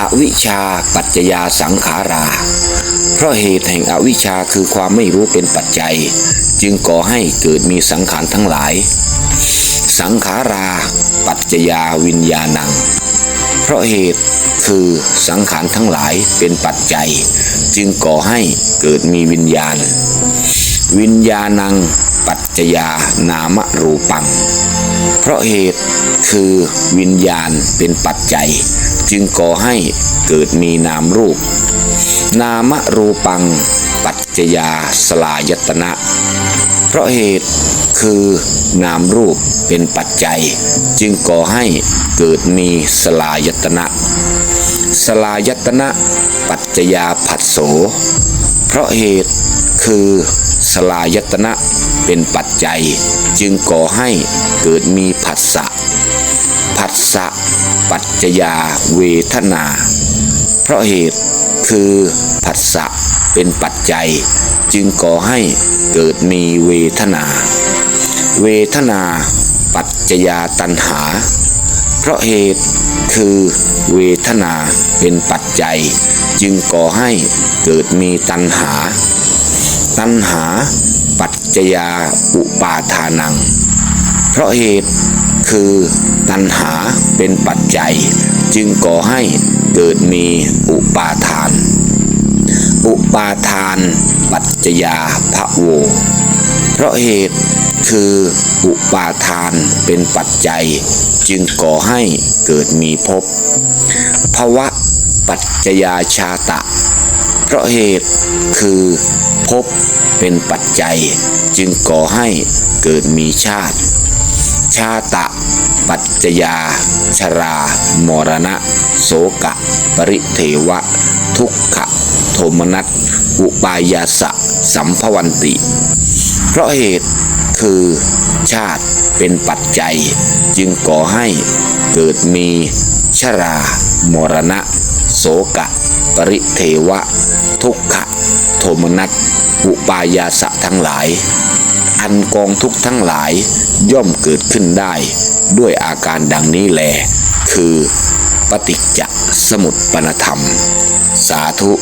อวิชชาปัจจยาสังขารา เพราะเหตุแห่งอวิชชาคือความไม่รู้เป็นปัจจัย จึงก่อให้เกิดมีสังขารทั้งหลาย สังขารา ปัจจยาวิญญาณัง เพราะเหตุคือสังขารทั้งหลายเป็นปัจจัย จึงก่อให้เกิดมีวิญญาณ วิญญาณัง ปัจจยานามรูปัง เพราะเหตุคือวิญญาณเป็นปัจจัย จึงก่อให้เกิดมีนามรูป นามรูปัง ปัจจยาสลายตนะ เพราะเหตุคือนามรูปเป็นปัจจัย จึงก่อให้เกิดมีสลายตนะ สลายตนะ ปัจจยาผัสโส เพราะเหตุคือสลายตนะ เป็นปัจจัยจึงก่อให้เกิดมีผัสสะผัสสะปัจจยาเวทนา เพราะเหตุคือผัสสะเป็นปัจจัยจึงก่อให้เกิดมีเวทนา เวทนาปัจจยาตัณหา เพราะเหตุคือเวทนาเป็นปัจจัย จึงก่อให้เกิดมีตัณหา ตัณหา ปัจจยาอุปาทานัง เพราะเหตุคือตัณหาเป็นปัจจัย จึงก่อให้เกิดมีอุปาทาน อุปาทาน ปัจจยาภะโว เพราะเหตุคืออุปาทานเป็นปัจจัย จึงก่อให้เกิดมีภพภวะปัจจยาชาตะ เพราะเหตุคือภพเป็นปัจจัยจึงก่อให้เกิดมีชาติ ชาตะ ปัจจยา ชรา มรณะ โสกะ ปริเทวะ ทุกขะ โทมนัส อุปายาสะ สัมภวันติ เพราะเหตุคือชาติเป็นปัจจัย จึงก่อให้เกิดมีชรา มรณะ โสกะ ปริเทวะ ทุกขะ โทมนัสอุปายาสะทั้งหลาย อันกองทุกทั้งหลายย่อมเกิดขึ้นได้ ด้วยอาการดังนี้แล คือปฏิจจสมุปปนธรรม สาธุ